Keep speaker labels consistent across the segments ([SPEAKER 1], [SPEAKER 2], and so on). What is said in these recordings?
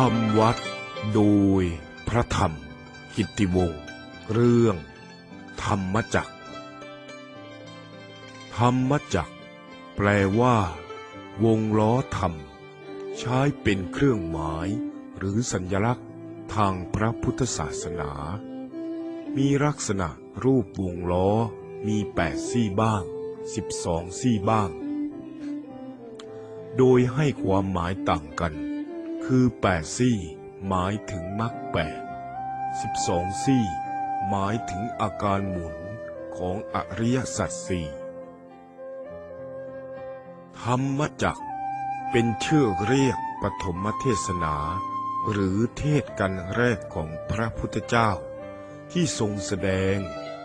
[SPEAKER 1] ทำวัด โดยพระธรรม กิตติวงศ์เรื่อง ธรรมจักรธรรมจักรแปลว่า วงล้อธรรม ใช้เป็นเครื่องหมาย หรือสัญลักษณ์ทางพระพุทธศาสนา มีลักษณะรูปวงล้อมีแปดซี่บ้างสิบสองซี่บ้าง โดยให้ความหมายต่างกัน คือแปดซี่ หมายถึงมรรคแปดสิบสองซี่ หมายถึงอาการหมุนของอริยสัจสี่ธรรมจักรเป็นชื่อเรียกปฐมเทศนา หรือเทศกันแรกของพระพุทธเจ้า ที่ทรงแสดง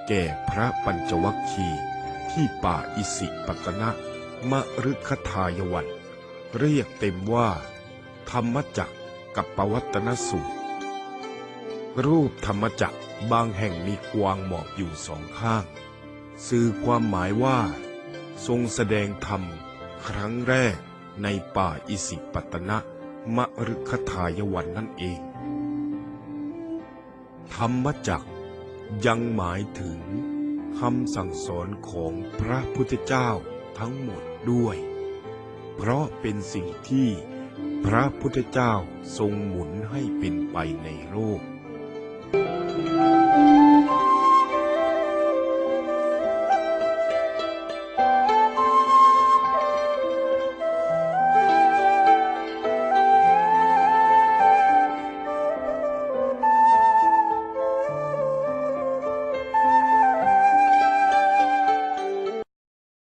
[SPEAKER 1] แก่พระปัญจวัคคีย์ที่ป่าอิสิปตนะมฤคทายวัน เรียกเต็มว่า ธรรมจักรกับปวัตนสูตร รูปธรรมจักรบางแห่งมีกวางหมอบอยู่สองข้าง สื่อความหมายว่า ทรงแสดงธรรม ครั้งแรกในป่าอิสิปตนะมฤคทายวันนั่นเอง ธรรมจักรยังหมายถึงคำสั่งสอนของพระพุทธเจ้าทั้งหมดด้วย เพราะเป็นสิ่งที่ พระพุทธเจ้าทรงหมุนให้เป็นไปในโลก